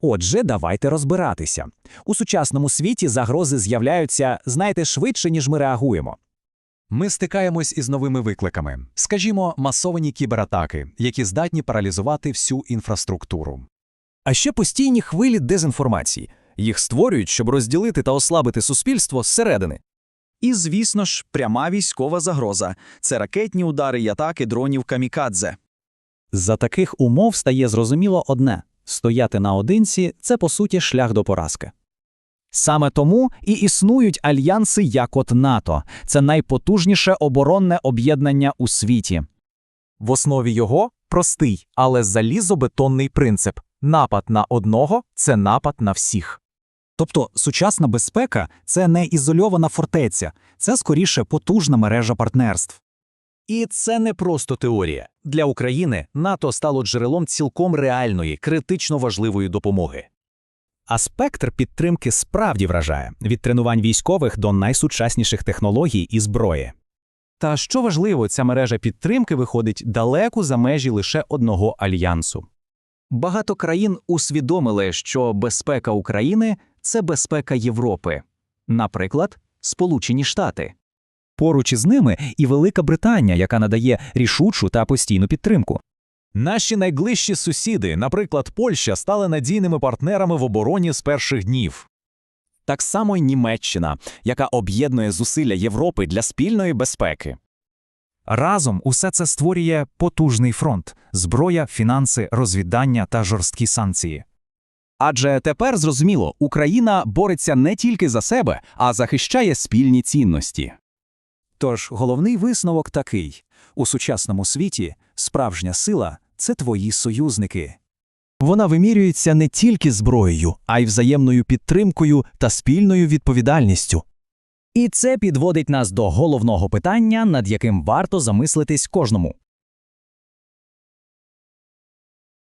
Отже, давайте розбиратися. У сучасному світі загрози з'являються, знаєте, швидше, ніж ми реагуємо. Ми стикаємось із новими викликами, скажімо, масовані кібератаки, які здатні паралізувати всю інфраструктуру. А ще постійні хвилі дезінформації. Їх створюють, щоб розділити та ослабити суспільство зсередини. І, звісно ж, пряма військова загроза це ракетні удари й атаки дронів камікадзе. За таких умов стає зрозуміло одне стояти наодинці це по суті шлях до поразки. Саме тому і існують альянси як от НАТО це найпотужніше оборонне об'єднання у світі. В основі його простий, але залізобетонний принцип напад на одного це напад на всіх. Тобто сучасна безпека це не ізольована фортеця, це скоріше потужна мережа партнерств. І це не просто теорія. Для України НАТО стало джерелом цілком реальної, критично важливої допомоги. А спектр підтримки справді вражає від тренувань військових до найсучасніших технологій і зброї. Та що важливо, ця мережа підтримки виходить далеко за межі лише одного альянсу. Багато країн усвідомили, що безпека України це безпека Європи, наприклад, Сполучені Штати. Поруч із ними і Велика Британія, яка надає рішучу та постійну підтримку. Наші найближчі сусіди, наприклад, Польща, стали надійними партнерами в обороні з перших днів. Так само й Німеччина, яка об'єднує зусилля Європи для спільної безпеки. Разом усе це створює потужний фронт зброя, фінанси, розвіддання та жорсткі санкції. Адже тепер зрозуміло, Україна бореться не тільки за себе, а захищає спільні цінності. Тож головний висновок такий: у сучасному світі справжня сила це твої союзники. Вона вимірюється не тільки зброєю, а й взаємною підтримкою та спільною відповідальністю. І це підводить нас до головного питання, над яким варто замислитись кожному.